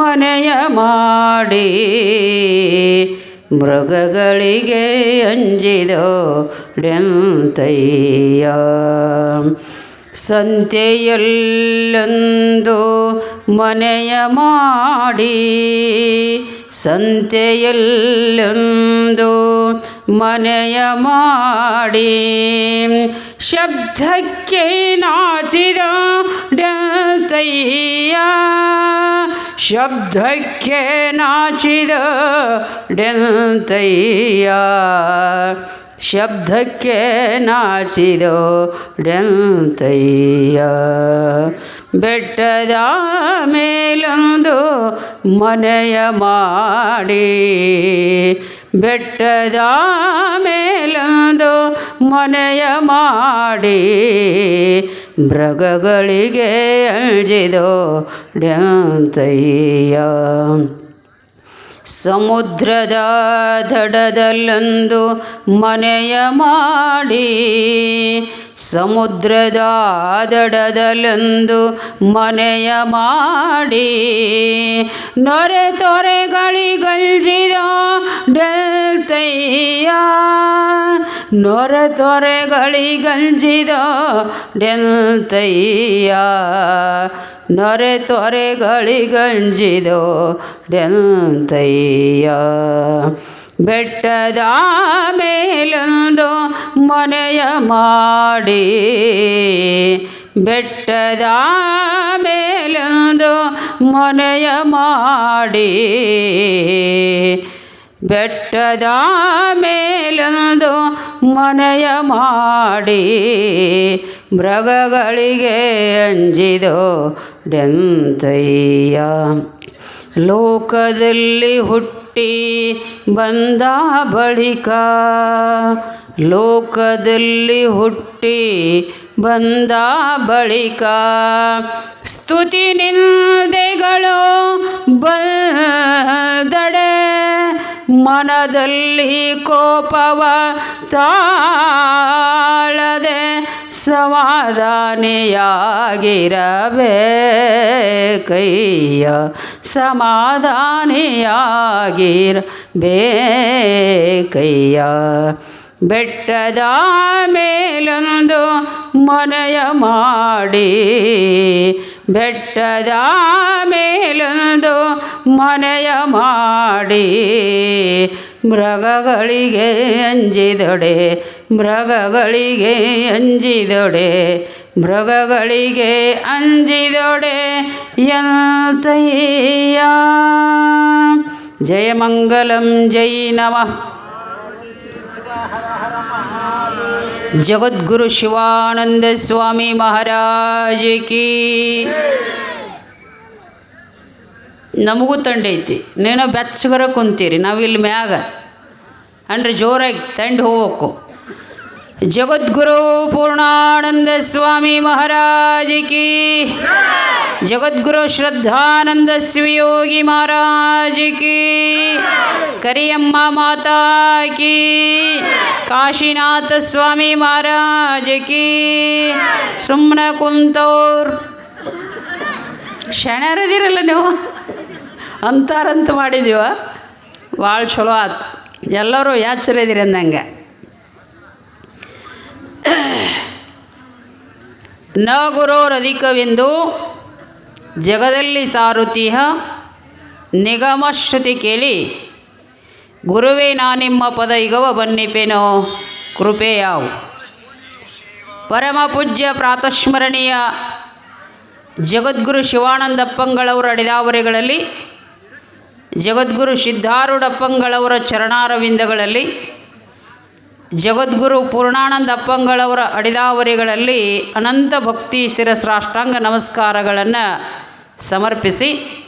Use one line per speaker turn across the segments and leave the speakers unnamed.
ಮನೆಯ ಮಾಡಿ ಮೃಗಗಳಿಗೆ ಅಂಜಿದೋಡೆಂತಯ್ಯ ಸಂತೆಯಲ್ಲೊಂದು ಮನೆಯ ಮಾಡಿ ಸಂತೆಯಲ್ಲೊಂದು ಮನೆಯ ಮಾಡಿ ಶಬ್ದಕ್ಕೆ ನಾಚಿದ ಡೆಂತಯ್ಯ ಶಬ್ದಕ್ಕೆ ನಾಚಿದ ಡೆಂತಯ್ಯ ಶಬ್ದಕ್ಕೆ ನಾಚಿದೋ ಡೆಂತಯ್ಯ ಬೆಟ್ಟದ ಮೇಲೊಂದು ಮನೆಯ ಮಾಡಿ. ಬೆಟ್ಟದ ಮೇಲೊಂದು ಮನೆಯ ಮಾಡಿ ಮೃಗಗಳಿಗೆ ಅಂಜಿದೋ ಡೆಂತಯ್ಯ ಸಮುದ್ರದ ದಡದಲ್ಲೊಂದು ಮನೆಯ ಮಾಡಿ ಸಮುದ್ರದ ದಡದಲ್ಲೊಂದು ಮನೆಯ ಮಾಡಿ. ನೊರೆ ತೊರೆಗಳಿಗಲ್ಜಿದ ಡೆಲ್ತಯ್ಯ ನೊರೆ ತೊರೆಗಳಿಗಂಜಿದ ಡೆಲ್ತಯ್ಯ. ನೊರೆ ತೊರೆಗಳಿಗಂಜಿದೋ ಡೆಂತಯ್ಯ. ಬೆಟ್ಟದ ಮೇಲೊಂದು ಮನೆಯ ಮಾಡಿ. ಬೆಟ್ಟದ ಮೇಲೊಂದು ಮನೆಯ ಮಾಡಿ. ಬೆಟ್ಟದ ಮೇಲೊಂದು ಮನೆಯ ಮಾಡಿ ಮೃಗಗಳಿಗೆ ಅಂಜಿದೋ ಡೆಂತಯ್ಯ. ಲೋಕದಲ್ಲಿ ಹುಟ್ಟಿ ಬಂದ ಬಳಿಕ ಲೋಕದಲ್ಲಿ ಹುಟ್ಟಿ ಬಂದ ಬಳಿಕ ಸ್ತುತಿ ನಿಂದೆಗಳು ಬಂದಡೆ ಮನದಲ್ಲಿ ಕೋಪವ ತಾಳದೆ ಸಮಾಧಾನಿಯಾಗಿರಬೇಕಯ್ಯ. ಸಮಾಧಾನಿಯಾಗಿರಬೇಕಯ್ಯ. ಬೆಟ್ಟದ ಮೇಲೊಂದು ಮನೆಯ ಮಾಡಿ. ಬೆಟ್ಟದ ಮೇಲೊಂದು ಮನೆಯ ಮಾಡಿ. ಮೃಗಗಳಿಗೆ ಅಂಜಿದೊಡೆ ಮೃಗಗಳಿಗೆ ಅಂಜಿದೊಡೆ ಮೃಗಗಳಿಗೆ ಅಂಜಿದೊಡೆ ಎಂತಯ್ಯ? ಜಯಮಂಗಲಂ, ಜೈ ನಮಃ. ಜಗದ್ಗುರು ಶಿವಾನಂದ ಸ್ವಾಮಿ ಮಹಾರಾಜ ಕೀ. ನಮಗೂ ತಂಡೈತಿ ನೀನು ಬೆಚ್ಚಗರ ಕುಂತೀರಿ. ನಾವು ಇಲ್ಲಿ ಮ್ಯಾಗ. ಅಂದ್ರೆ ಜೋರಾಗಿ ತಂಡ ಹೋಗ್ಬೇಕು. ಜಗದ್ಗುರು ಪೂರ್ಣಾನಂದ ಸ್ವಾಮಿ ಮಹಾರಾಜ ಕಿ. ಜಗದ್ಗುರು ಶ್ರದ್ಧಾನಂದ ಶಿವಯೋಗಿ ಮಹಾರಾಜ ಕಿ. ಕರಿಯಮ್ಮ ಮಾತಾ ಕಿ. ಕಾಶಿನಾಥ ಸ್ವಾಮಿ ಮಹಾರಾಜ ಕಿ. ಸುಮ್ಮನೆ ಕುಂತವ್ರು ಶಣರದಿರಲ್ಲ ನೀವು? ಅಂತಾರಂತ ಮಾಡಿದೀವ? ಭಾಳ ಚಲೋ ಆತು. ಎಲ್ಲರೂ ಯಾಚರಿದಿರಿ ಅಂದಂಗೆ. ನ ಗುರೋರಧಿಕವೆಂದು ಜಗದಲ್ಲಿ ಸಾರುತಿಹ ನಿಗಮ ಶ್ರುತಿ ಕೇಳಿ, ಗುರುವೇ, ನಾನಿಮ್ಮ ಪದ ಇಗವ ಬನ್ನಿಪೇನೋ ಕೃಪೆಯಾವು ಪರಮ ಪೂಜ್ಯ ಪ್ರಾತಸ್ಮರಣೀಯ ಜಗದ್ಗುರು ಶಿವಾನಂದಪ್ಪಂಗಳವರ ಅಡಿದಾವರೆಗಳಲ್ಲಿ, ಜಗದ್ಗುರು ಸಿದ್ಧಾರೂಢಪ್ಪಂಗಳವರ ಚರಣಾರವಿಂದಗಳಲ್ಲಿ ಜಗದ್ಗುರು ಪೂರ್ಣಾನಂದ ಅಪ್ಪಂಗಳವರ ಅಡಿದಾವರಿಗಳಲ್ಲಿ ಅನಂತ ಭಕ್ತಿ ಶಿರಸ್ರಾಷ್ಟಾಂಗ ನಮಸ್ಕಾರಗಳನ್ನು ಸಮರ್ಪಿಸಿ,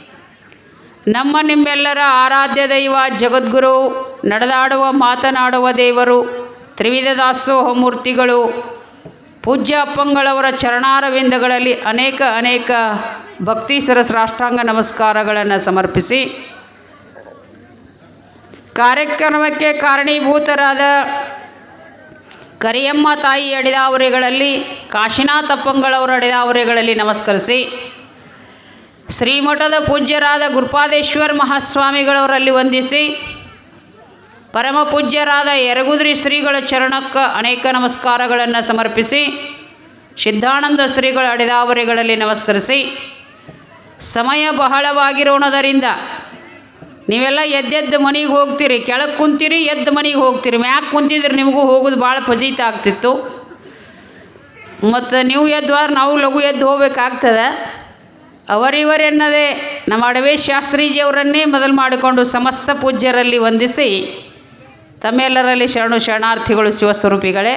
ನಮ್ಮ ನಿಮ್ಮೆಲ್ಲರ ಆರಾಧ್ಯ ದೈವ ಜಗದ್ಗುರು, ನಡೆದಾಡುವ, ಮಾತನಾಡುವ ದೇವರು, ತ್ರಿವಿಧ ದಾಸೋಹ ಮೂರ್ತಿಗಳು, ಪೂಜ್ಯ ಅಪ್ಪಂಗಳವರ ಚರಣಾರವಿಂದಗಳಲ್ಲಿ ಅನೇಕ ಅನೇಕ ಭಕ್ತಿ ಶಿರಸ್ರಾಷ್ಟಾಂಗ ನಮಸ್ಕಾರಗಳನ್ನು ಸಮರ್ಪಿಸಿ, ಕಾರ್ಯಕ್ರಮಕ್ಕೆ ಕಾರಣೀಭೂತರಾದ ಕರಿಯಮ್ಮ ತಾಯಿ ಅಡಿದಾವರಿಗಳಲ್ಲಿ ಕಾಶಿನಾಥ ಅಪ್ಪಂಗಳವರ ಅಡಿದಾವರಿಗಳಲ್ಲಿ ನಮಸ್ಕರಿಸಿ. ಶ್ರೀಮಠದ ಪೂಜ್ಯರಾದ ಗುರುಪಾದೇಶ್ವರ ಮಹಾಸ್ವಾಮಿಗಳವರಲ್ಲಿ ವಂದಿಸಿ. ಪರಮ ಪೂಜ್ಯರಾದ ಯರಗುದ್ರಿ ಶ್ರೀಗಳ ಚರಣಕ್ಕೆ ಅನೇಕ ನಮಸ್ಕಾರಗಳನ್ನು ಸಮರ್ಪಿಸಿ. ಸಿದ್ಧಾನಂದ ಶ್ರೀಗಳ ಅಡಿದಾವರಿಗಳಲ್ಲಿ ನಮಸ್ಕರಿಸಿ. ಸಮಯ ಬಹಳವಾಗಿರೋಣದರಿಂದ ನೀವೆಲ್ಲ ಎದ್ದೆದ್ದು ಮನೆಗೆ ಹೋಗ್ತೀರಿ, ಕೆಳಗೆ ಕುಂತೀರಿ, ಎದ್ದು ಮನೆಗೆ ಹೋಗ್ತೀರಿ ಮ್ಯಾಕೆ ಕುಂತಿದ್ರೆ ನಿಮಗೂ ಹೋಗೋದು ಭಾಳ ಫಜೀತ ಆಗ್ತಿತ್ತು. ಮತ್ತು ನೀವು ಎದ್ವಾರ ನಾವು ಲಘು ಎದ್ದು ಹೋಗ್ಬೇಕಾಗ್ತದೆ. ಅವರಿವರೆನ್ನದೇ ನಮ್ಮ ಅಡವೆ ಶಾಸ್ತ್ರೀಜಿಯವರನ್ನೇ ಮೊದಲು ಮಾಡಿಕೊಂಡು ಸಮಸ್ತ ಪೂಜ್ಯರಲ್ಲಿ ವಂದಿಸಿ ತಮ್ಮೆಲ್ಲರಲ್ಲಿ ಶರಣು ಶರಣಾರ್ಥಿಗಳು ಶಿವಸ್ವರೂಪಿಗಳೇ.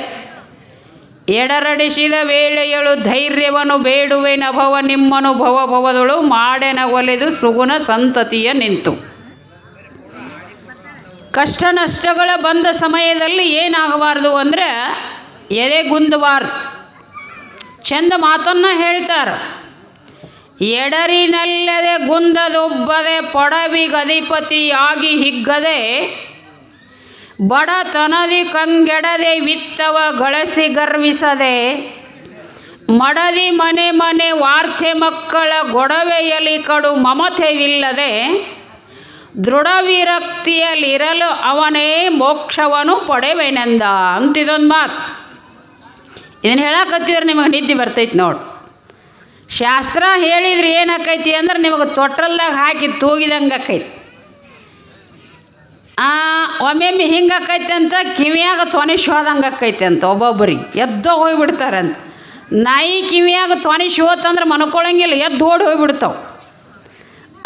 ಎಡರಡಿಸಿದ ವೇಳೆಯಳು ಧೈರ್ಯವನ್ನು ಬೇಡುವೆ ನಭವ ನಿಮ್ಮನು ಭವ ಭವದಳು ಮಾಡೆನ ಒಲೆದು ಸುಗುಣ ಸಂತತಿಯ ನಿಂತು. ಕಷ್ಟ ನಷ್ಟಗಳ ಬಂದ ಸಮಯದಲ್ಲಿ ಏನಾಗಬಾರ್ದು ಅಂದರೆ ಎದೆಗುಂದಬಾರ್ದು ಚಂದ ಮಾತನ್ನು ಹೇಳ್ತಾರೆ. ಎಡರಿನಲ್ಲದೆ ಗುಂದದೊಬ್ಬದೆ ಪೊಡವಿಗಧಿಪತಿಯಾಗಿ ಹಿಗ್ಗದೆ ಬಡತನದಿ ಕಂಗೆಡದೆ ವಿತ್ತವ ಗಳಸಿ ಗರ್ವಿಸದೆ ಮಡದಿ ಮನೆ ಮನೆ ವಾರ್ತೆ ಮಕ್ಕಳ ಗೊಡವೆಯಲ್ಲಿ ಕಡು ಮಮತೆವಿಲ್ಲದೆ ದೃಢ ವಿರಕ್ತಿಯಲ್ಲಿರಲು ಅವನೇ ಮೋಕ್ಷವನ್ನು ಪಡೆವೆನೆಂದ. ಅಂತಿದೊಂದು ಮಾತು. ಇದನ್ನು ಹೇಳಕತ್ತಿದ್ರೆ ನಿಮಗೆ ನಿದ್ದೆ ಬರ್ತೈತೆ ನೋಡಿ. ಶಾಸ್ತ್ರ ಹೇಳಿದ್ರೆ ಏನಕ್ಕೈತಿ ಅಂದ್ರೆ ನಿಮಗೆ ತೊಟ್ಟಲ್ದಾಗ ಹಾಕಿ ತೂಗಿದಂಗೆ ಆಕೈತಿ. ಒಮ್ಮೊಮ್ಮೆ ಹಿಂಗೆ ಅಂತ ಕಿವಿಯಾಗ ತೊನಿಶ್ ಹೋದಂಗೆ ಆಕೈತೆ ಅಂತ ಒಬ್ಬೊಬ್ಬರಿಗೆ. ಎದ್ದು ಹೋಗ್ಬಿಡ್ತಾರಂತ. ನಾಯಿ ಕಿವಿಯಾಗ ತೊನಿಶ್ ಹೋತಂದ್ರೆ ಮನ್ಕೊಳಂಗಿಲ್ಲ, ಎದ್ದು ಓಡಿ ಹೋಗ್ಬಿಡ್ತಾವೆ.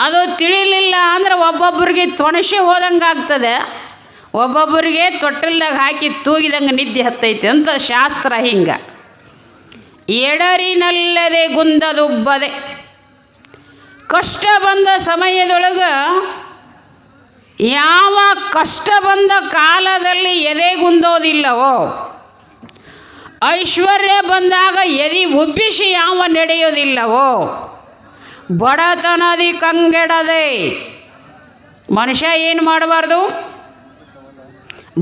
ಅದು ತಿಳಿಲಿಲ್ಲ ಅಂದ್ರೆ ಒಬ್ಬೊಬ್ಬರಿಗೆ ತೊಣಸಿ ಹೋದಂಗೆ ಆಗ್ತದೆ. ಒಬ್ಬೊಬ್ಬರಿಗೆ ತೊಟ್ಟಲ್ದಾಗ ಹಾಕಿ ತೂಗಿದಂಗೆ ನಿದ್ದೆ ಹತ್ತೈತೆ ಅಂತ ಶಾಸ್ತ್ರ ಹಿಂಗೆ. ಎಡರಿನಲ್ಲದೆ ಗುಂದದುಬ್ಬದೆ. ಕಷ್ಟ ಬಂದ ಸಮಯದೊಳಗೆ ಯಾವ ಕಷ್ಟ ಬಂದ ಕಾಲದಲ್ಲಿ ಎದೆ ಗುಂದೋದಿಲ್ಲವೋ, ಐಶ್ವರ್ಯ ಬಂದಾಗ ಎದೆ ಉಬ್ಬಿಸಿ ಯಾವ ನಡೆಯೋದಿಲ್ಲವೋ ಬಡತನದಿ ಕಂಗೆಡದೆ. ಮನುಷ್ಯ ಏನು ಮಾಡಬಾರ್ದು?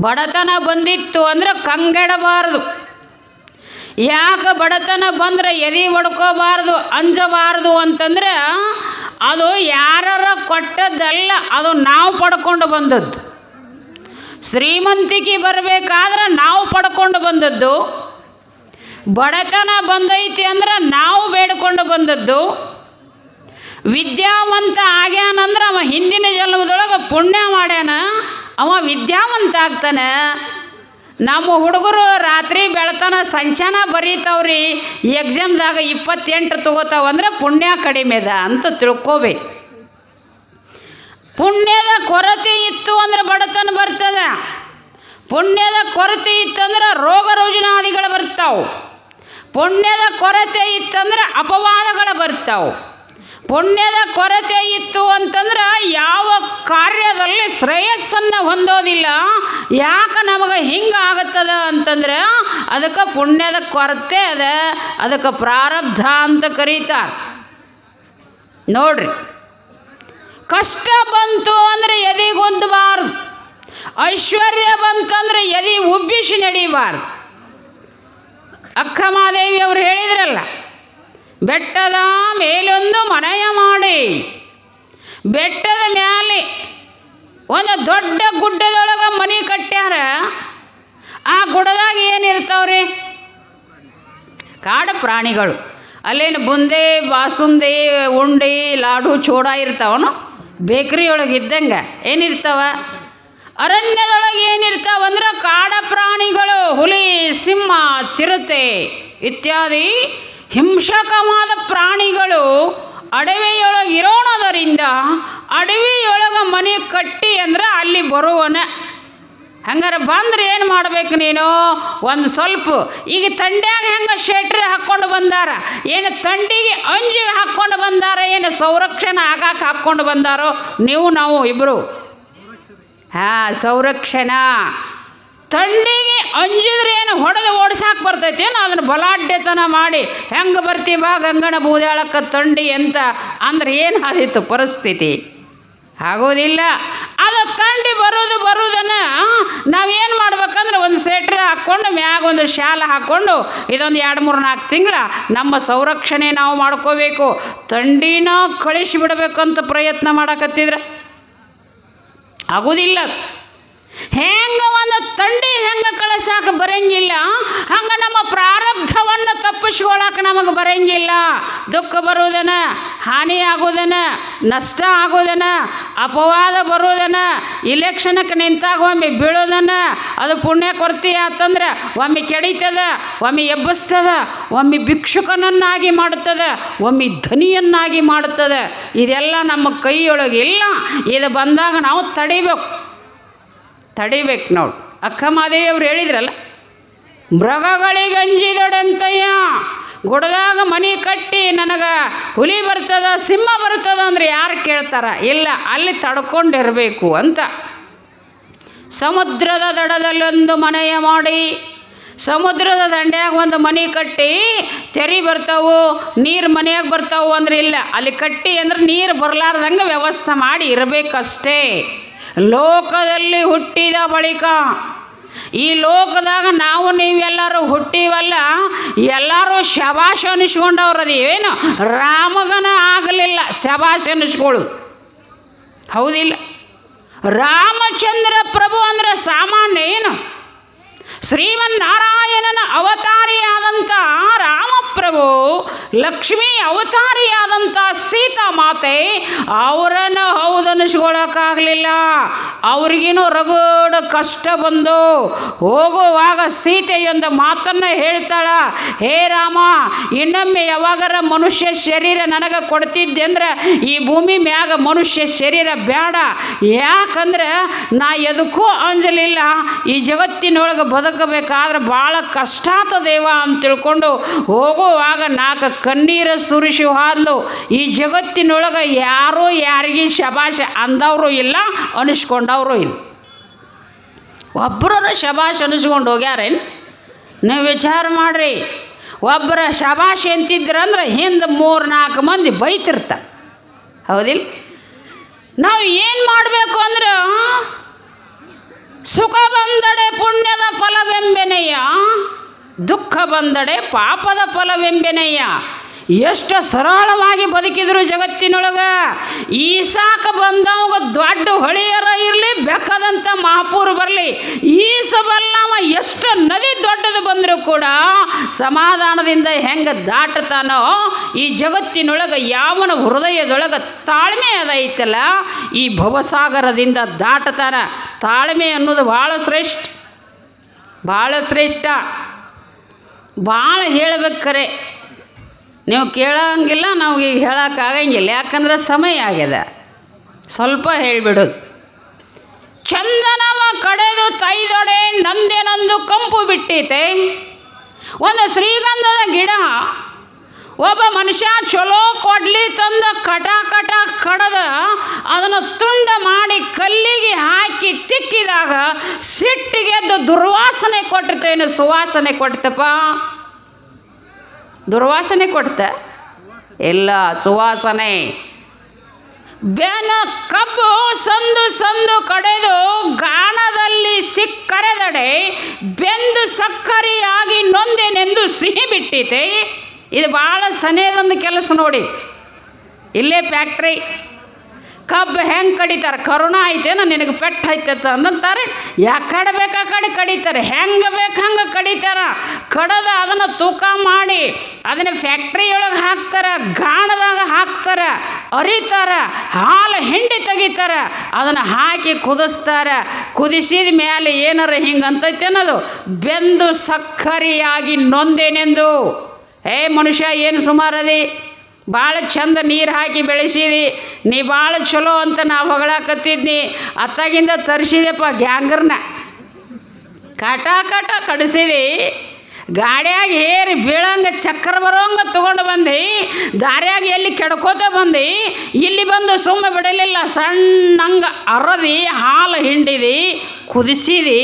ಬಡತನ ಬಂದಿತ್ತು ಅಂದ್ರೆ ಕಂಗೆಡಬಾರ್ದು. ಯಾಕೆ ಬಡತನ ಬಂದರೆ ಎದೆ ಹೊಡ್ಕೋಬಾರ್ದು, ಅಂಜಬಾರ್ದು ಅಂತಂದ್ರೆ ಅದು ಯಾರ ಕೊಟ್ಟದ್ದಲ್ಲ, ಅದು ನಾವು ಪಡ್ಕೊಂಡು ಬಂದದ್ದು. ಶ್ರೀಮಂತಿಕೆ ಬರಬೇಕಾದ್ರೆ ನಾವು ಪಡ್ಕೊಂಡು ಬಂದದ್ದು. ಬಡತನ ಬಂದೈತಿ ಅಂದ್ರೆ ನಾವು ಬೇಡ್ಕೊಂಡು ಬಂದದ್ದು. ವಿದ್ಯಾವಂತ ಆಗ್ಯಾನಂದ್ರೆ ಅವ ಹಿಂದಿನ ಜನ್ಮದೊಳಗೆ ಪುಣ್ಯ ಮಾಡ್ಯಾನ, ಅವ ವಿದ್ಯಾವಂತ ಆಗ್ತಾನೆ. ನಮ್ಮ ಹುಡುಗರು ರಾತ್ರಿ ಬೆಳತನ ಸಂಚನ ಬರೀತಾವ್ರಿ ಎಕ್ಸಾಮ್ದಾಗ ಇಪ್ಪತ್ತೆಂಟು ತೊಗೋತಾವಂದ್ರೆ ಪುಣ್ಯ ಕಡಿಮೆ ಅದ ಅಂತ ತಿಳ್ಕೋಬೇಕು. ಪುಣ್ಯದ ಕೊರತೆ ಇತ್ತು ಅಂದ್ರೆ ಬಡತನ ಬರ್ತದೆ. ಪುಣ್ಯದ ಕೊರತೆ ಇತ್ತಂದ್ರೆ ರೋಗ ರುಜಿನಾದಿಗಳು ಬರ್ತಾವೆ. ಪುಣ್ಯದ ಕೊರತೆ ಇತ್ತಂದ್ರೆ ಅಪವಾದಗಳು ಬರ್ತಾವೆ. ಪುಣ್ಯದ ಕೊರತೆ ಇತ್ತು ಅಂತಂದ್ರೆ ಯಾವ ಕಾರ್ಯದಲ್ಲಿ ಶ್ರೇಯಸ್ಸನ್ನು ಹೊಂದೋದಿಲ್ಲ. ಯಾಕೆ ನಮಗೆ ಹಿಂಗೆ ಆಗತ್ತದ ಅಂತಂದ್ರೆ ಅದಕ್ಕೆ ಪುಣ್ಯದ ಕೊರತೆ ಅದ. ಅದಕ್ಕೆ ಪ್ರಾರಬ್ಧ ಅಂತ ಕರೀತಾರೆ. ನೋಡ್ರಿ. ಕಷ್ಟ ಬಂತು ಅಂದರೆ ಎದೆಗೊಂದಬಾರ್ದು ಐಶ್ವರ್ಯ ಬಂತಂದ್ರೆ ಎದೆ ಉಬ್ಬಿಸಿ ನಡೀಬಾರ್ದು. ಅಕ್ಕಮಾದೇವಿ ಅವರು ಹೇಳಿದ್ರಲ್ಲ, ಬೆಟ್ಟದ ಮೇಲೊಂದು ಮನೆಯ ಮಾಡಿ ಬೆಟ್ಟದ ಮ್ಯಾಲೆ ಒಂದು ದೊಡ್ಡ ಗುಡ್ಡದೊಳಗೆ ಮನೆ ಕಟ್ಟ್ಯಾರ, ಆ ಗುಡ್ಡದಾಗ ಏನಿರ್ತಾವ್ರಿ? ಕಾಡು ಪ್ರಾಣಿಗಳು. ಅಲ್ಲೇನು ಬುಂದೆ, ಬಾಸುಂದಿ, ಉಂಡಿ, ಲಾಡು, ಚೂಡ ಇರ್ತಾವನು? ಬೇಕ್ರಿಯೊಳಗೆ ಇದ್ದಂಗೆ ಏನಿರ್ತಾವ? ಅರಣ್ಯದೊಳಗೆ ಏನಿರ್ತಾವಂದ್ರೆ ಕಾಡ ಪ್ರಾಣಿಗಳು, ಹುಲಿ, ಸಿಂಹ, ಚಿರತೆ ಇತ್ಯಾದಿ ಹಿಂಸಕವಾದ ಪ್ರಾಣಿಗಳು ಅಡವಿಯೊಳಗೆ ಇರೋಣದರಿಂದ ಅಡವಿಯೊಳಗೆ ಮನೆ ಕಟ್ಟಿ ಅಂದ್ರೆ ಅಲ್ಲಿ ಬರುವನ. ಹಂಗಾರೆ ಬಂದ್ರೆ ಏನು ಮಾಡ್ಬೇಕು ನೀನು? ಒಂದು ಸ್ವಲ್ಪ. ಈಗ ತಂಡ್ಯಾಗ ಹೆಂಗೆ ಶೆಟ್ರ್ ಹಾಕ್ಕೊಂಡು ಬಂದಾರ? ಏನು ತಂಡಿಗೆ ಅಂಜಿ ಹಾಕ್ಕೊಂಡು ಬಂದಾರ? ಏನು ಸಂರಕ್ಷಣೆ ಆಗಾಕ ಹಾಕ್ಕೊಂಡು ಬಂದಾರೋ? ನೀವು ನಾವು ಇಬ್ಬರು ಹಾಂ, ಸಂರಕ್ಷಣಾ. ತಂಡಿಗೆ ಅಂಜಿದ್ರೆ ಏನು ಹೊಡೆದು ಓಡ್ಸಾಕೆ ಬರ್ತೈತಿ? ಏನು ಅದನ್ನು ಬಲಾಢ್ಯತನ ಮಾಡಿ ಹೆಂಗೆ ಬಾ ಗಂಗನ ಬೂದಾಳಕ್ಕ ತಂಡಿ ಅಂತ ಅಂದ್ರೆ ಏನು ಆದಿತ್ತು ಪರಿಸ್ಥಿತಿ? ಆಗೋದಿಲ್ಲ. ಅದು ತಂಡಿ ಬರೋದು ಬರೋದನ್ನು ನಾವೇನು ಮಾಡ್ಬೇಕಂದ್ರೆ ಒಂದು ಸ್ವೆಟ್ರ್ ಹಾಕ್ಕೊಂಡು ಮ್ಯಾಗ ಒಂದು ಶಾಲ ಹಾಕ್ಕೊಂಡು ಇದೊಂದು ಎರಡು ಮೂರು ನಾಲ್ಕು ತಿಂಗಳ ನಮ್ಮ ಸಂರಕ್ಷಣೆ ನಾವು ಮಾಡ್ಕೋಬೇಕು. ತಂಡಿನ ಕಳಿಸಿಬಿಡ್ಬೇಕಂತ ಪ್ರಯತ್ನ ಮಾಡಕತ್ತಿದ್ರೆ? ಆಗೋದಿಲ್ಲ. ಹೆಂಗ ಒಂದು ತಂಡಿ ಹೆಂಗೆ ಕಳಸಾಕ ಬರಂಗಿಲ್ಲ, ಹಂಗೆ ನಮ್ಮ ಪ್ರಾರಬ್ಧವನ್ನು ತಪ್ಪಿಸ್ಕೊಳಕ್ಕೆ ನಮಗೆ ಬರಂಗಿಲ್ಲ. ದುಃಖ ಬರುವುದನ ಹಾನಿ ಆಗೋದನ ನಷ್ಟ ಆಗೋದನ ಅಪವಾದ ಬರೋದನ ಇಲೆಕ್ಷನ್ಕ್ಕೆ ನಿಂತಾಗ ಒಮ್ಮೆ ಬೀಳೋದನ ಅದು ಪುಣ್ಯ ಕೊರತೆ ಆತಂದ್ರೆ ಒಮ್ಮೆ ಕೆಡಿತದ, ಒಮ್ಮೆ ಎಬ್ಬಿಸ್ತದ, ಒಮ್ಮೆ ಭಿಕ್ಷುಕನನ್ನಾಗಿ ಮಾಡುತ್ತದೆ, ಒಮ್ಮೆ ಧ್ವನಿಯನ್ನಾಗಿ ಮಾಡುತ್ತದೆ. ಇದೆಲ್ಲ ನಮ್ಮ ಕೈಯೊಳಗೆ ಇಲ್ಲ ಇದು ಬಂದಾಗ ನಾವು ತಡಿಬೇಕು. ತಡಿಬೇಕು ನೋಡಿ. ಅಕ್ಕ ಮಾದೇವಿಯವ್ರು ಹೇಳಿದ್ರಲ್ಲ ಮೃಗಗಳಿಗೆ ಅಂಜಿದಡಂತಯ್ಯ ಗುಡದಾಗ ಮನೆ ಕಟ್ಟಿ ನನಗೆ ಹುಲಿ ಬರ್ತದ, ಸಿಂಹ ಬರ್ತದ ಅಂದ್ರೆ ಯಾರು ಕೇಳ್ತಾರ? ಇಲ್ಲ, ಅಲ್ಲಿ ತಡ್ಕೊಂಡಿರಬೇಕು ಅಂತ. ಸಮುದ್ರದ ದಡದಲ್ಲೊಂದು ಮನೆಯ ಮಾಡಿ, ಸಮುದ್ರದ ದಂಡ್ಯಾಗ ಒಂದು ಮನೆ ಕಟ್ಟಿ, ತೆರಿ ಬರ್ತಾವು, ನೀರು ಮನೆಯಾಗ ಬರ್ತಾವು ಅಂದ್ರೆ ಇಲ್ಲ. ಅಲ್ಲಿ ಕಟ್ಟಿ ಅಂದ್ರೆ ನೀರು ಬರಲಾರ್ದಂಗೆ ವ್ಯವಸ್ಥೆ ಮಾಡಿ ಇರಬೇಕಷ್ಟೇ. ಲೋಕದಲ್ಲಿ ಹುಟ್ಟಿದ ಬಳಿಕ, ಈ ಲೋಕದಾಗ ನಾವು ನೀವೆಲ್ಲರೂ ಹುಟ್ಟಿವಲ್ಲ, ಎಲ್ಲರೂ ಶಬಾಶ ಅನಿಸ್ಕೊಂಡವ್ರದೇವೇನು ರಾಮಗನ ಆಗಲಿಲ್ಲ ಶಬಾಶ ಅನಿಸ್ಕೊಳ್ಳೋದು ಹೌದಿಲ್ಲ? ರಾಮಚಂದ್ರ ಪ್ರಭು ಅಂದ್ರೆ ಸಾಮಾನ್ಯ ಏನು? ಶ್ರೀಮನ್ನಾರಾಯಣನ ಅವತಾರಿಯಾದಂಥ ರಾಮಪ್ರಭು, ಲಕ್ಷ್ಮೀ ಅವತಾರಿಯಾದಂಥ ಸೀತಾ ಮಾತೆ ಅವರನ್ನು ಹೌದನ್ನಿಸ್ಕೊಳಕ್ಕಾಗಲಿಲ್ಲ ಅವ್ರಿಗೇನು ರಗಡ ಕಷ್ಟ ಬಂದು ಹೋಗುವಾಗ ಸೀತೆಯೊಂದು ಮಾತನ್ನು ಹೇಳ್ತಾಳ, ಹೇ ರಾಮ, ಇನ್ನೊಮ್ಮೆ ಯಾವಾಗರ ಮನುಷ್ಯ ಶರೀರ ನನಗೆ ಕೊಡ್ತಿದ್ದೆ ಅಂದ್ರೆ ಈ ಭೂಮಿ ಮ್ಯಾಗ ಮನುಷ್ಯ ಶರೀರ ಬೇಡ ಯಾಕಂದ್ರೆ ನಾ ಎದಕ್ಕೂ ಅಂಜಲಿಲ್ಲ. ಈ ಜಗತ್ತಿನೊಳಗೆ ಬದುಕಬೇಕಾದ್ರೆ ಭಾಳ ಕಷ್ಟ ಆತದೇವ ಅಂತ ತಿಳ್ಕೊಂಡು ಹೋಗುವಾಗ ನಾಲ್ಕು ಕಣ್ಣೀರ ಸುರಿಸಿ ಹಾದ್ಲು. ಈ ಜಗತ್ತಿನೊಳಗೆ ಯಾರೂ ಯಾರಿಗೆ ಶಬಾಷೆ ಅಂದವರು ಇಲ್ಲ, ಅನಿಸ್ಕೊಂಡವರು ಇಲ್ಲ. ಒಬ್ಬರನ್ನು ಶಬಾಷ್ ಅನಿಸ್ಕೊಂಡು ಹೋಗ್ಯಾರೇನು? ನೀವು ವಿಚಾರ ಮಾಡಿರಿ. ಒಬ್ಬರ ಶಬಾಷ್ ಎಂತಿದ್ರಂದ್ರೆ ಹಿಂದೆ ಮೂರು ನಾಲ್ಕು ಮಂದಿ ಬೈತಿರ್ತ. ಹೌದಿಲ್ಲ ನಾವು ಏನು ಮಾಡಬೇಕು ಅಂದ್ರೆ ಸುಖ ಬಂದಡೆ ಪುಣ್ಯದ ದುಃಖ ಬಂದಡೆ ಪಾಪದ ಫಲವೆಂಬೆನೆಯ ಎಷ್ಟು ಸರಳವಾಗಿ ಬದುಕಿದ್ರು ಜಗತ್ತಿನೊಳಗೆ. ಈ ಸಾಕ ಬಂದವಾಗ ದೊಡ್ಡ ಹೊಳೆಯರ ಇರಲಿ ಬೆಕ್ಕದಂಥ ಮಹಾಪೂರು ಬರಲಿ. ಈ ಸಬಲ್ಲವ ಎಷ್ಟು ನದಿ ದೊಡ್ಡದು ಬಂದರೂ ಕೂಡ ಸಮಾಧಾನದಿಂದ ಹೆಂಗೆ ದಾಟತಾನೋ, ಈ ಜಗತ್ತಿನೊಳಗೆ ಯಾವನ ಹೃದಯದೊಳಗೆ ತಾಳ್ಮೆ ಅದೈತಲ್ಲ ಈ ಭವಸಾಗರದಿಂದ ದಾಟತಾನ. ತಾಳ್ಮೆ ಅನ್ನೋದು ಭಾಳ ಶ್ರೇಷ್ಠ. ಭಾಳ ಶ್ರೇಷ್ಠ. ಭಾಳ ಹೇಳ್ಬೇಕಾರೆ. ನೀವು ಕೇಳೋಂಗಿಲ್ಲ, ನಾವು ಈಗ ಹೇಳೋಕ್ಕಾಗಂಗಿಲ್ಲ. ಯಾಕಂದ್ರೆ ಸಮಯ ಆಗ್ಯದ. ಸ್ವಲ್ಪ ಹೇಳಿಬಿಡೋದು ಚಂದನವ ಕಡೆದು ತೈದೊಡೆ ನಂದೇನೊಂದು ಕಂಪು ಬಿಟ್ಟೈತೆ. ಒಂದು ಶ್ರೀಗಂಧದ ಗಿಡ ಒಬ್ಬ ಮನುಷ್ಯ ಚಲೋ ಕೊಡ್ಲಿ ತಂದ ಕಟ ಕಟ ಕಡದ ಅದನ್ನು ತುಂಡ ಮಾಡಿ ಕಲ್ಲಿಗೆ ಹಾಕಿ ತಿಕ್ಕಿದಾಗ ಸಿಟ್ಟಿಗೆದ್ದು ದುರ್ವಾಸನೆ ಕೊಟ್ಟಿರ್ತೇನು ಸುವಾಸನೆ ಕೊಡ್ತಪ್ಪ ದುರ್ವಾಸನೆ ಕೊಡ್ತ ಎಲ್ಲ ಸುವಾಸನೆ. ಬೆನ ಕಬ್ಬು ಸಂದು ಸಂದು ಕಡೆದು ಗಾಣದಲ್ಲಿ ಸಿಕ್ಕರೆದಡೆ ಬೆಂದು ಸಕ್ಕರೆಯಾಗಿ ನೊಂದೆನೆಂದು ಸಿಹಿ ಬಿಟ್ಟಿತೆ ಇದು ಭಾಳ ಸನೇದೊಂದು ಕೆಲಸ ನೋಡಿ. ಇಲ್ಲೇ ಫ್ಯಾಕ್ಟ್ರಿ ಕಬ್ಬು ಹೆಂಗೆ ಕಡಿತಾರೆ? ಕರೋನಾ ಐತೇನೋ, ನಿನಗೆ ಪೆಟ್ಟು ಐತೈತ ಅಂದಂತಾರೆ. ಯಾಕಡೆ ಬೇಕು ಆ ಕಡೆ ಕಡಿತಾರೆ? ಹೆಂಗೆ ಬೇಕು ಹಂಗೆ ಕಡಿತಾರ? ಕಡದ ಅದನ್ನು ತೂಕ ಮಾಡಿ ಅದನ್ನು ಫ್ಯಾಕ್ಟ್ರಿಯೊಳಗೆ ಹಾಕ್ತಾರೆ, ಗಾಣದಾಗ ಹಾಕ್ತಾರೆ, ಅರಿತಾರೆ, ಹಾಲು ಹಿಂಡಿ ತೆಗಿತಾರೆ, ಅದನ್ನು ಹಾಕಿ ಕುದಿಸ್ತಾರೆ. ಕುದಿಸಿದ ಮೇಲೆ ಏನಾರ ಹಿಂಗೆ ಅಂತೈತೇನದು? ಬೆಂದು ಸಕ್ಕರೆಯಾಗಿ ನೊಂದೇನೆಂದು. ಏ ಮನುಷ್ಯ, ಏನು ಸುಮಾರದಿ? ಭಾಳ ಚಂದ ನೀರು ಹಾಕಿ ಬೆಳೆಸಿದಿ. ನೀ ಭಾಳ ಚಲೋ ಅಂತ ನಾ ಹೊಗಳಾಕತ್ತಿದ್ನಿ. ಅತ್ತಾಗಿಂದ ತರಿಸಿದೆಪ್ಪ ಗ್ಯಾಂಗರ್ನ ಕಾಟ ಕಾಟ ಕಡಿಸಿದಿ. ಗಾಡ್ಯಾಗ ಏರಿ ಬೀಳಂಗ ಚಕ್ರ ಬರೋಂಗ ತಗೊಂಡು ಬಂದು, ದಾರಿಯಾಗಿ ಎಲ್ಲಿ ಕೆಡ್ಕೋತ ಬಂದು, ಇಲ್ಲಿ ಬಂದು ಸುಮ್ಮನೆ ಬಿಡಲಿಲ್ಲ. ಸಣ್ಣಂಗ ಅರದಿ, ಹಾಲು ಹಿಂಡಿದಿ, ಕುದಿಸಿದಿ,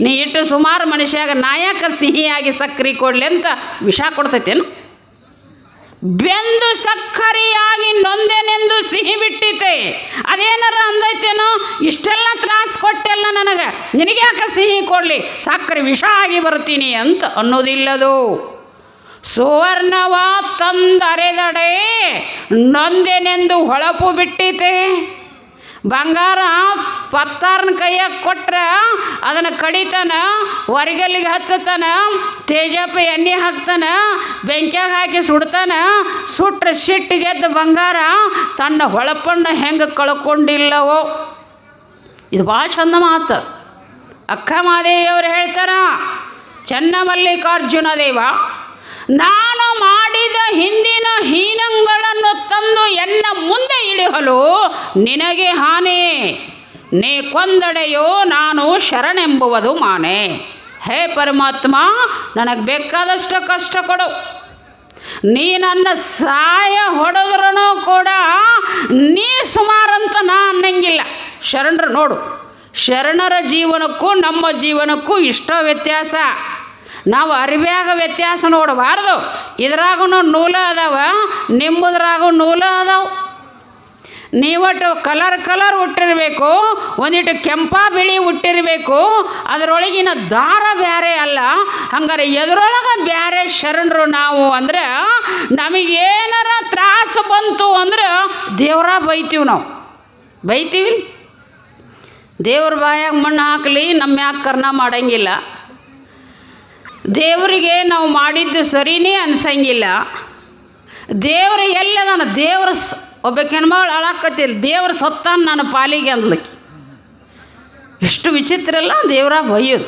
ನೀ ಇಟ್ಟು ಸುಮಾರು ಮನುಷ್ಯಾಗ ನಾಯಕ ಸಿಹಿಯಾಗಿ ಸಕ್ರೆ ಕೊಡ್ಲಿ ಅಂತ ವಿಷ ಕೊಡ್ತೈತೇನು? ಬೆಂದು ಸಕ್ಕರೆಯಾಗಿ ನೊಂದೆನೆಂದು ಸಿಹಿ ಬಿಟ್ಟಿತೆ. ಅದೇನಾರ ಅಂದೈತೇನೋ? ಇಷ್ಟೆಲ್ಲ ತ್ರಾಸು ಕೊಟ್ಟೆಲ್ಲ ನನಗೆ. ನಿನಗೆ ಯಾಕೆ ಸಿಹಿ ಕೊಡಲಿ? ಸಕ್ಕರೆ ವಿಷ ಆಗಿ ಬರ್ತೀನಿ ಅಂತ ಅನ್ನೋದಿಲ್ಲದು. ಸುವರ್ಣವ ತಂದರೆದಡೆ ನೊಂದೆನೆಂದು ಹೊಳಪು ಬಿಟ್ಟಿತೆ. ಬಂಗಾರ ಪತ್ತಾರನ ಕೈಯಾಗ ಕೊಟ್ರೆ ಅದನ್ನು ಕಡಿತಾನ, ಹೊರಗಲ್ಲಿಗೆ ಹಚ್ಚತಾನ, ತೇಜಪ್ಪ ಎಣ್ಣೆ ಹಾಕ್ತಾನೆ, ಬೆಂಕಿಯಾಗ ಹಾಕಿ ಸುಡ್ತಾನ, ಸುಟ್ರೆ ಸಿಟ್ಟಿಗೆದ್ದ ಬಂಗಾರ ತನ್ನ ಹೊಳಪನ್ನು ಹೆಂಗೆ ಕಳ್ಕೊಂಡಿಲ್ಲವೋ. ಇದು ಭಾಳ ಚಂದ ಮಾತು. ಅಕ್ಕ ಮಾದೇವಿಯವರು ಹೇಳ್ತಾರ, ಚನ್ನಮಲ್ಲಿಕಾರ್ಜುನ ದೇವ ನಾನು ಮಾಡಿದ ಹಿಂದಿನ ಹೀನಂಗಳನ್ನು ತಂದು ಎನ್ನ ಮುಂದೆ ಇಳಿಹಲು ನಿನಗೆ ಹಾನಿ. ನೀ ಕೊಂದಡೆಯೋ ನಾನು ಶರಣೆಂಬುವುದು ಮಾನೆ. ಹೇ ಪರಮಾತ್ಮ, ನನಗೆ ಬೇಕಾದಷ್ಟು ಕಷ್ಟ ಕೊಡು. ನೀ ನನ್ನ ಸಾಯ ಹೊಡೆದ್ರೂ ಕೂಡ ನೀ ಸುಮಾರಂತ ನಾ ಅನ್ನಂಗಿಲ್ಲ ಶರಣರು ನೋಡು, ಶರಣರ ಜೀವನಕ್ಕೂ ನಮ್ಮ ಜೀವನಕ್ಕೂ ಇಷ್ಟೋ ವ್ಯತ್ಯಾಸ. ನಾವು ಅರಿವ್ಯಾಗ ವ್ಯತ್ಯಾಸ ನೋಡಬಾರ್ದು. ಇದ್ರಾಗೂ ನೂಲ ಅದಾವ ನಿಮ್ಮದ್ರಾಗೂ ನೂಲ ಅದಾವ. ನೀವಟ್ಟು ಕಲರ್ ಕಲರ್ ಹುಟ್ಟಿರಬೇಕು, ಒಂದಿಟ್ಟು ಕೆಂಪ ಬಿಳಿ ಹುಟ್ಟಿರಬೇಕು, ಅದರೊಳಗಿನ ದಾರ ಬೇರೆ ಅಲ್ಲ. ಹಂಗಾರೆ ಎದುರೊಳಗೆ ಬೇರೆ ಶರಣರು ನಾವು ಅಂದ್ರೆ ನಮಗೇನಾರ ತ್ರಾಸು ಬಂತು ಅಂದ್ರೆ ದೇವರ ಬೈತೀವಿ ನಾವು. ಬೈತೀವಿ ದೇವ್ರ ಬಾಯಾಗ ಮಣ್ಣು ಹಾಕಲಿ, ನಮ್ಮ ಯಾಕೆ ಕರ್ಣ ಮಾಡಂಗಿಲ್ಲ. ದೇವರಿಗೆ ನಾವು ಮಾಡಿದ್ದು ಸರಿನೇ ಅನ್ಸಂಗಿಲ್ಲ. ದೇವ್ರ ಎಲ್ಲದಾನ ದೇವ್ರ ಸ್, ಒಬ್ಬ ಹೆಣ್ಮಗಳು ಅಳಾಕತ್ತಿಲ್ಲ. ದೇವರ ಸತ್ತಾನ ನಾನು ಪಾಲಿಗೆ ಅಂದ್ಲಕ್ಕೆ ಎಷ್ಟು ವಿಚಿತ್ರ ಅಲ್ಲ ದೇವರ ಬೈಯೋದು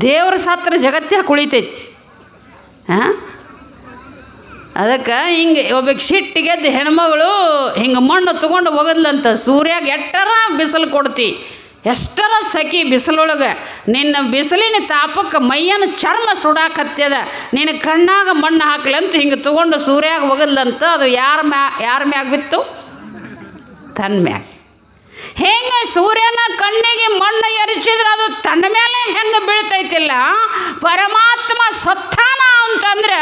ದೇವರ ಸತ್ರ ಜಗತ್ತೇ ಕುಳಿತೈತಿ. ಹಾಂ ಅದಕ್ಕೆ ಹಿಂಗೆ ಒಬ್ಬಕ್ಕೆ ಸಿಟ್ಟಿಗೆದ್ದು ಹೆಣ್ಮಗಳು ಹಿಂಗೆ ಮಣ್ಣು ತೊಗೊಂಡು ಹೋಗದ್ಲಂತ ಸೂರ್ಯಾಗ ಎಟ್ಟರ ಬಿಸಿಲು ಕೊಡ್ತಿ. ಎಷ್ಟರ ಸಖಿ ಬಿಸಿಲೊಳಗೆ ನಿನ್ನ ಬಿಸಿಲಿನ ತಾಪಕ್ಕೆ ಮೈಯನ ಚರ್ಮ ಸುಡಾಕತ್ಯದ ನಿನ್ನ ಕಣ್ಣಾಗ ಮಣ್ಣು ಹಾಕ್ಲಂತ ಹಿಂಗೆ ತೊಗೊಂಡು ಸೂರ್ಯಾಗ ಒಗದ್ಲಂತ ಅದು ಯಾರ ಮ್ಯಾ, ಯಾರ ಮ್ಯಾಗ ಬಿತ್ತು? ತನ್ನ ಮ್ಯಾಗ. ಹೆಂಗೆ ಸೂರ್ಯನ ಕಣ್ಣಿಗೆ ಮಣ್ಣು ಎರಚಿದ್ರೆ ಅದು ತನ್ನ ಮೇಲೆ ಹೆಂಗೆ ಬೀಳ್ತೈತಿಲ್ಲ? ಪರಮಾತ್ಮ ಸತ್ತಾನ ಅಂತಂದ್ರೆ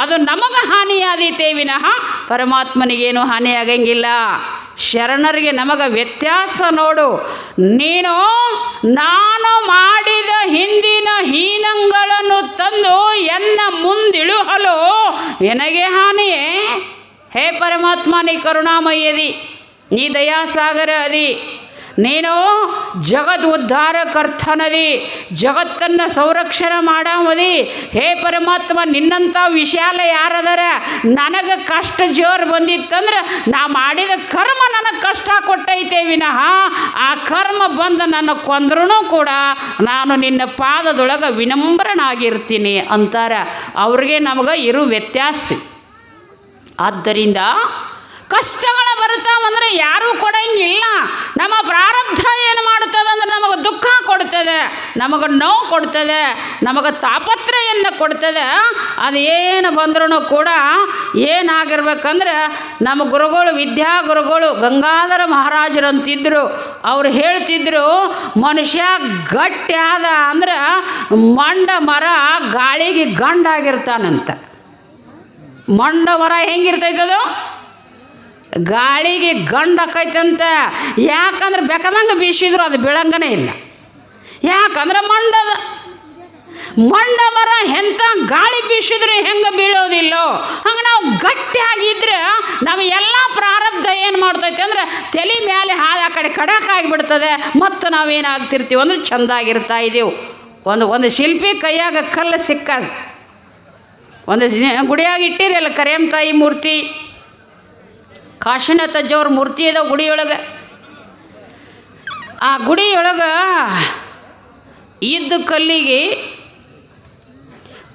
ಅದು ನಮಗೆ ಹಾನಿಯಾದೀತೇ ವಿನಃ ಪರಮಾತ್ಮನಿಗೇನು ಹಾನಿಯಾಗಂಗಿಲ್ಲ. ಶರಣರಿಗೆ ನಮಗೆ ವ್ಯತ್ಯಾಸ ನೋಡು. ನೀನು, ನಾನು ಮಾಡಿದ ಹಿಂದಿನ ಹೀನಂಗಳನ್ನು ತಂದು ಎನ್ನ ಮುಂದಿಳುಹಲು ಎನಗೆ ಹಾನಿಯೇ? ಹೇ ಪರಮಾತ್ಮ, ನೀ ಕರುಣಾಮಯ್ಯದಿ ನೀ ದಯಾಸಾಗರ ಅದಿ. ನೀನು ಜಗದ್ ಉದ್ಧಾರಕರ್ತನದಿ ಜಗತ್ತನ್ನು ಸಂರಕ್ಷಣೆ ಮಾಡಾಮದಿ. ಹೇ ಪರಮಾತ್ಮ ನಿನ್ನಂಥ ವಿಶಾಲ ಯಾರದರ ನನಗೆ ಕಷ್ಟ ಜೋರು ಬಂದಿತ್ತಂದ್ರೆ ನಾ ಮಾಡಿದ ಕರ್ಮ ನನಗೆ ಕಷ್ಟ ಕೊಟ್ಟೈತೆ ವಿನಃ, ಆ ಕರ್ಮ ಬಂದು ನನ್ನ ಕೊಂದ್ರೂ ಕೂಡ ನಾನು ನಿನ್ನ ಪಾದದೊಳಗೆ ವಿನಮ್ರನಾಗಿರ್ತೀನಿ ಅಂತಾರೆ. ಅವ್ರಿಗೆ ನಮಗೆ ಇರೋ ವ್ಯತ್ಯಾಸ. ಆದ್ದರಿಂದ ಕಷ್ಟಗಳ ಅಂದ್ರೆ ಯಾರೂ ಕೊಡಂಗಿಲ್ಲ. ನಮ್ಮ ಪ್ರಾರಬ್ಧ ಏನು ಮಾಡುತ್ತದೆ ಅಂದರೆ ನಮಗೆ ದುಃಖ ಕೊಡ್ತದೆ, ನಮಗೆ ನೋವು ಕೊಡ್ತದೆ, ನಮಗೆ ತಾಪತ್ರಯನ್ನು ಕೊಡ್ತದೆ. ಅದು ಏನು ಬಂದ್ರೂ ಕೂಡ ಏನಾಗಿರ್ಬೇಕಂದ್ರೆ ನಮ್ಮ ಗುರುಗಳು, ವಿದ್ಯಾ ಗುರುಗಳು, ಗಂಗಾಧರ ಮಹಾರಾಜರಂತಿದ್ದರು ಅವ್ರು ಹೇಳ್ತಿದ್ರು, ಮನುಷ್ಯ ಗಟ್ಟಿಯಾದ ಅಂದ್ರೆ ಮಂಡ ಮರ ಗಾಳಿಗೆ ಗಂಡಾಗಿರ್ತಾನಂತ. ಮಂಡ ಮರ ಹೆಂಗಿರ್ತೈತದು? ಗಾಳಿಗೆ ಗಂಡು ಅಂತ ಯಾಕಂದ್ರೆ ಬೇಕಾದಂಗೆ ಬೀಸಿದ್ರು ಅದು ಬೀಳಂಗನೇ ಇಲ್ಲ. ಯಾಕಂದ್ರೆ ಮಂಡದ. ಮಂಡ ಮರ ಎಂಥ ಗಾಳಿ ಬೀಸಿದ್ರೆ ಹೆಂಗೆ ಬೀಳೋದಿಲ್ಲೋ. ಹಂಗೆ ನಾವು ಗಟ್ಟಿಯಾಗಿದ್ರೆ ನಾವು ಎಲ್ಲ ಪ್ರಾರಬ್ಧ ಏನು ಮಾಡ್ತೈತೆ ಅಂದ್ರೆ ತಲೆ ಮೇಲೆ ಹಾಲು ಆ ಕಡೆ ಕಡಕಾಗಿಬಿಡ್ತದೆ ಮತ್ತು ನಾವೇನಾಗ್ತಿರ್ತೀವಿ ಅಂದ್ರೆ ಚೆಂದಾಗಿರ್ತಾ ಇದ್ದೀವಿ ಒಂದು ಒಂದು ಶಿಲ್ಪಿ ಕೈಯಾಗ ಕಲ್ಲು ಸಿಕ್ಕದು. ಒಂದು ಗುಡಿಯಾಗಿ ಇಟ್ಟಿರಲ್ಲ ಕರಿಯಮ್ಮ ತಾಯಿ ಮೂರ್ತಿ. ಕಾಶಿನಾಥ ತಜ್ಜವ್ರ ಮೂರ್ತಿ ಇದಾವೆ ಗುಡಿಯೊಳಗೆ. ಆ ಗುಡಿಯೊಳಗೆ ಇದ್ದ ಕಲ್ಲಿಗೆ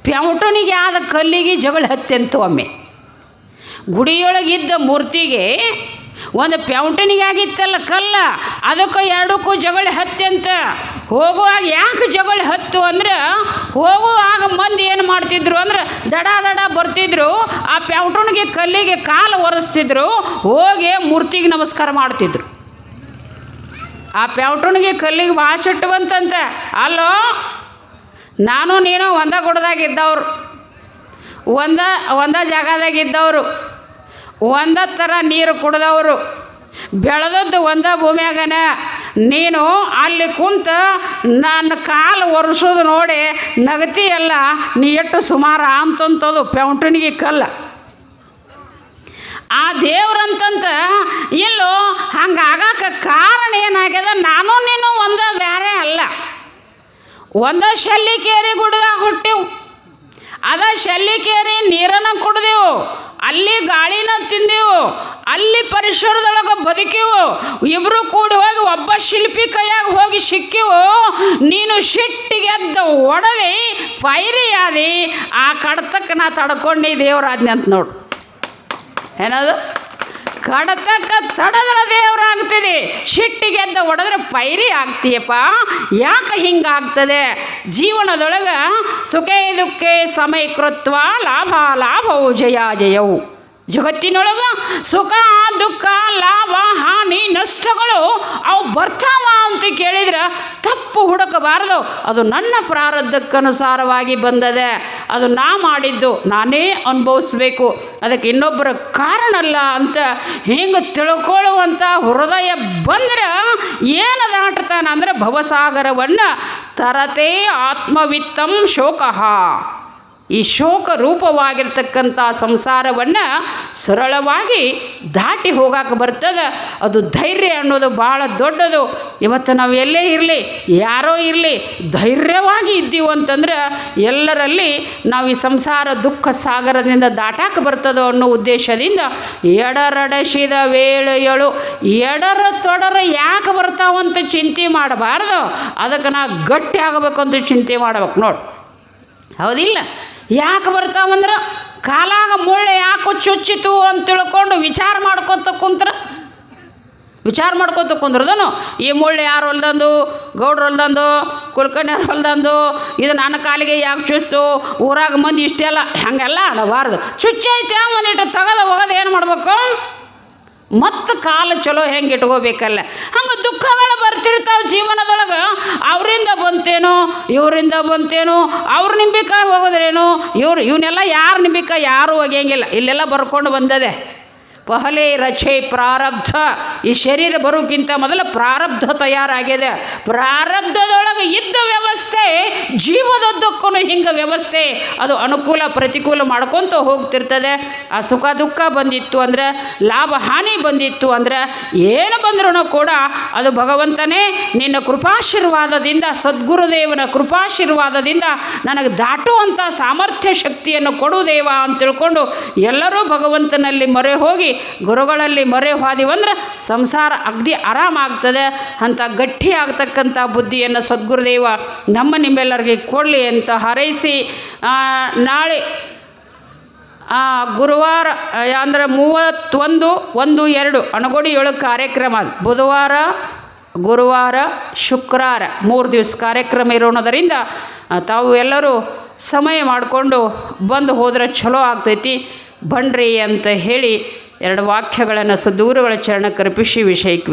ಪ್ಯೌಟನಿಗೆ ಆದ ಕಲ್ಲಿಗೆ ಜಗಳ ಹತ್ತೆಂತು ಒಮ್ಮೆ. ಗುಡಿಯೊಳಗಿದ್ದ ಮೂರ್ತಿಗೆ ಒಂದು ಪ್ಯೌಟನಿಗೆ ಆಗಿತ್ತಲ್ಲ ಕಲ್ಲ, ಅದಕ್ಕೆ ಎರಡಕ್ಕೂ ಜಗಳ ಹತ್ತೆಂತ ಹೋಗುವಾಗ ಯಾಕೆ ಜಗಳ ಹತ್ತು ಅಂದ್ರೆ ಹೋಗುವಾಗ ಮಂದಿ ಏನು ಮಾಡ್ತಿದ್ರು ಅಂದ್ರೆ ದಡ ದಡ ಬರ್ತಿದ್ರು, ಆ ಪ್ಯೌಟನಿಗೆ ಕಲ್ಲಿಗೆ ಕಾಲು ಒರೆಸ್ತಿದ್ರು, ಹೋಗಿ ಮೂರ್ತಿಗೆ ನಮಸ್ಕಾರ ಮಾಡ್ತಿದ್ರು. ಆ ಪ್ಯಾವ್ಟನಿಗೆ ಕಲ್ಲಿಗೆ ಭಾಳ ಸಿಟ್ಟು ಬಂತಂತೆ ಅಲ್ಲೋ, ನಾನು ನೀನು ಒಂದ ಗುಡ್ದಾಗ ಇದ್ದವ್ರು, ಒಂದ ಒಂದ ಜಾಗದಾಗ ಇದ್ದವರು, ಒಂದ ಥರ ನೀರು ಕುಡ್ದವರು, ಬೆಳೆದದ್ದು ಒಂದ ಭೂಮಿಯಾಗನ ನೀನು ಅಲ್ಲಿ ಕುಂತ ನನ್ನ ಕಾಲು ಒರೆಸೋದು ನೋಡಿ ನಗತಿಯಲ್ಲ ನೀ ಎಷ್ಟು ಸುಮಾರು ಅಂತಂತದು ಪೆಂಟನಿಗೆ ಕಲ್ಲ. ಆ ದೇವ್ರಂತಂತ ಇಲ್ಲೋ ಹಂಗಾಗಕ್ಕೆ ಕಾರಣ ಏನಾಗ್ಯದ? ನಾನು ನೀನು ಒಂದ ಬೇರೆ ಅಲ್ಲ. ಒಂದ ಶಲ್ಲಿಕೇರಿ ಗುಡ್ದಾಗ ಹುಟ್ಟಿವು. ಅದ ಶಲ್ಲಿಕೇರಿ ನೀರನ್ನು ಕುಡ್ದೆವು. ಅಲ್ಲಿ ಗಾಳಿನ ತಿಂದೆವು. ಅಲ್ಲಿ ಪರಿಸರದೊಳಗೆ ಬದುಕಿವು. ಇಬ್ಬರು ಕೂಡಿ ಹೋಗಿ ಒಬ್ಬ ಶಿಲ್ಪಿ ಕೈಯಾಗ ಹೋಗಿ ಸಿಕ್ಕಿವು. ನೀನು ಸಿಟ್ಟಿಗೆದ್ದ ಒಡದೆ ಫೈರಿ ಆದಿ, ಆ ಕಡತಕ್ಕೆ ನಾ ತಡ್ಕೊಂಡು ದೇವರಾಜ್ಞೆ ಅಂತ ನೋಡು. ಏನದು? ಕಡತಕ್ಕ ತಡದ್ರ ದೇವರಾಗ್ತದೆ ಸಿಟ್ಟಿಗೆದ್ದ ಹೊಡೆದ್ರೆ ಪೈರಿ ಆಗ್ತೀಯಪ್ಪ. ಯಾಕೆ ಹಿಂಗಾಗ್ತದೆ? ಜೀವನದೊಳಗೆ ಸುಖೇ ದುಃಖೇ ಸಮಯಕೃತ್ವ ಲಾಭ ಲಾಭವು ಜಯ ಜಯವು. ಜಗತ್ತಿನೊಳಗೆ ಸುಖ, ದುಃಖ, ಲಾಭ, ಹಾನಿ, ನಷ್ಟಗಳು ಅವು ಬರ್ತಾವ ಅಂತ ಕೇಳಿದ್ರೆ ತಪ್ಪು ಹುಡುಕಬಾರದು. ಅದು ನನ್ನ ಪ್ರಾರಬ್ಧಕ್ಕನುಸಾರವಾಗಿ ಬಂದದೆ. ಅದು ನಾ ಮಾಡಿದ್ದು ನಾನೇ ಅನುಭವಿಸ್ಬೇಕು. ಅದಕ್ಕೆ ಇನ್ನೊಬ್ಬರ ಕಾರಣ ಅಲ್ಲ ಅಂತ ಹಿಂಗೆ ತಿಳ್ಕೊಳ್ಳುವಂಥ ಹೃದಯ ಬಂದ್ರೆ ಏನು ದಾಟ್ತಾನಂದ್ರೆ ಭವಸಾಗರವನ್ನು ತರತೆ ಆತ್ಮವಿತ್ತಂ ಶೋಕಃ. ಈ ಶೋಕ ರೂಪವಾಗಿರ್ತಕ್ಕಂಥ ಸಂಸಾರವನ್ನು ಸರಳವಾಗಿ ದಾಟಿ ಹೋಗಕ್ಕೆ ಬರ್ತದೆ. ಅದು ಧೈರ್ಯ ಅನ್ನೋದು ಭಾಳ ದೊಡ್ಡದು. ಇವತ್ತು ನಾವು ಎಲ್ಲೇ ಇರಲಿ, ಯಾರೋ ಇರಲಿ, ಧೈರ್ಯವಾಗಿ ಇದ್ದೀವಿ ಅಂತಂದ್ರೆ ಎಲ್ಲರಲ್ಲಿ ನಾವು ಈ ಸಂಸಾರ ದುಃಖ ಸಾಗರದಿಂದ ದಾಟಾಕ ಬರ್ತದೋ ಅನ್ನೋ ಉದ್ದೇಶದಿಂದ ಎಡರಡಸಿದ ವೇಳೆಯಳು ಎಡರ ತೊಡರ ಯಾಕೆ ಬರ್ತಾವಂತ ಚಿಂತೆ ಮಾಡಬಾರ್ದು. ಅದಕ್ಕೆ ನಾ ಗಟ್ಟಿ ಆಗಬೇಕಂತ ಚಿಂತೆ ಮಾಡ್ಬೇಕು ನೋಡಿ. ಹೌದಿಲ್ಲ? ಯಾಕೆ ಬರ್ತಾವಂದ್ರೆ ಕಾಲಾಗ ಮುಳ್ಳೆ ಯಾಕೆ ಚುಚ್ಚಿತು ಅಂತ ತಿಳ್ಕೊಂಡು ವಿಚಾರ ಮಾಡ್ಕೊತ ಕುಂತ್ರ. ವಿಚಾರ ಮಾಡ್ಕೊತ ಕುಂದ್ರದನು, ಈ ಮುಳ್ಳು ಯಾರು ಹೊಲ್ದಂದು? ಗೌಡ್ರು ಹೊಲ್ದಂದು? ಕುಲ್ಕರ್ಣಿಯವ್ರು ಹೊಲ್ದಂದು? ಇದು ನನ್ನ ಕಾಲಿಗೆ ಯಾಕೆ ಚುಚ್ತು? ಊರಾಗ ಮಂದಿ ಇಷ್ಟೆಲ್ಲ ಹಾಗೆಲ್ಲ ಅನ್ನಬಾರ್ದು ಚುಚ್ಚೈತೆ ಒಂದಿಟ್ಟು ತೆಗೆದು ಹೋಗೋದು ಏನು ಮಾಡ್ಬೇಕು? ಮತ್ತು ಕಾಲು ಚಲೋ ಹೆಂಗೆ ಇಟ್ಕೋಬೇಕಲ್ಲ? ಹಂಗೆ ದುಃಖಗಳು ಬರ್ತಿರ್ತಾವೆ ಜೀವನದೊಳಗೆ. ಅವರಿಂದ ಬಂತೇನೋ, ಇವರಿಂದ ಬಂತೇನೋ, ಅವ್ರ ನಿಂಬಿಕಾಯಿ ಹೋಗೋದ್ರೇನು, ಇವ್ರು ಇವನ್ನೆಲ್ಲ ಯಾರು ನಿಂಬಿಕಾಯಿ? ಯಾರೂ ಒಗೆಯಂಗಿಲ್ಲ. ಇಲ್ಲೆಲ್ಲ ಬರ್ಕೊಂಡು ಬಂದದೆ. ಪಹಲೆ ರಚೆ ಪ್ರಾರಬ್ಧ. ಈ ಶರೀರ ಬರೋಕ್ಕಿಂತ ಮೊದಲು ಪ್ರಾರಬ್ಧ ತಯಾರಾಗಿದೆ. ಪ್ರಾರಬ್ಧದೊಳಗೆ ಇದ್ದ ವ್ಯವಸ್ಥೆ ಜೀವದದ್ದಕ್ಕೂ ಹಿಂಗೆ ವ್ಯವಸ್ಥೆ. ಅದು ಅನುಕೂಲ ಪ್ರತಿಕೂಲ ಮಾಡ್ಕೊತ ಹೋಗ್ತಿರ್ತದೆ. ಆ ಸುಖ ದುಃಖ ಬಂದಿತ್ತು ಅಂದರೆ, ಲಾಭ ಹಾನಿ ಬಂದಿತ್ತು ಅಂದರೆ, ಏನು ಬಂದ್ರೂ ಕೂಡ ಅದು ಭಗವಂತನೇ ನಿನ್ನ ಕೃಪಾಶೀರ್ವಾದದಿಂದ, ಸದ್ಗುರುದೇವನ ಕೃಪಾಶೀರ್ವಾದದಿಂದ ನನಗೆ ದಾಟುವಂಥ ಸಾಮರ್ಥ್ಯ ಶಕ್ತಿಯನ್ನು ಕೊಡು ದೇವ ಅಂತ ತಿಳ್ಕೊಂಡು ಎಲ್ಲರೂ ಭಗವಂತನಲ್ಲಿ ಮೊರೆ ಹೋಗಿ ಗುರುಗಳಲ್ಲಿ ಮೊರೆ ಹೋದಿವಂದ್ರೆ ಸಂಸಾರ ಅಗ್ದಿ ಆರಾಮಾಗ್ತದೆ ಅಂತ ಗಟ್ಟಿ ಆಗ್ತಕ್ಕಂಥ ಬುದ್ಧಿಯನ್ನು ಸದ್ಗುರುದೇವ ನಮ್ಮ ನಿಮ್ಮೆಲ್ಲರಿಗೆ ಕೊಡಲಿ ಅಂತ ಹಾರೈಸಿ ನಾಳೆ ಗುರುವಾರ ಅಂದ್ರೆ ಮೂವತ್ತೊಂದು, ಒಂದು, ಎರಡು, ಅಣಗೋಡಿ ಏಳು ಕಾರ್ಯಕ್ರಮ, ಬುಧವಾರ, ಗುರುವಾರ ಶುಕ್ರವಾರ ಮೂರು ದಿವಸ ಕಾರ್ಯಕ್ರಮ ಇರೋಣದರಿಂದ ತಾವು ಎಲ್ಲರೂ ಸಮಯ ಮಾಡಿಕೊಂಡು ಬಂದು ಹೋದರೆ ಚಲೋ ಆಗ್ತೈತಿ. ಬನ್ರಿ ಅಂತ ಹೇಳಿ ಎರಡು ವಾಕ್ಯಗಳನ್ನು ಸದೂರಗಳ ಚರಣ ಕರ್ಪಿಸಿ ವಿಷಯಕ್ಕೆ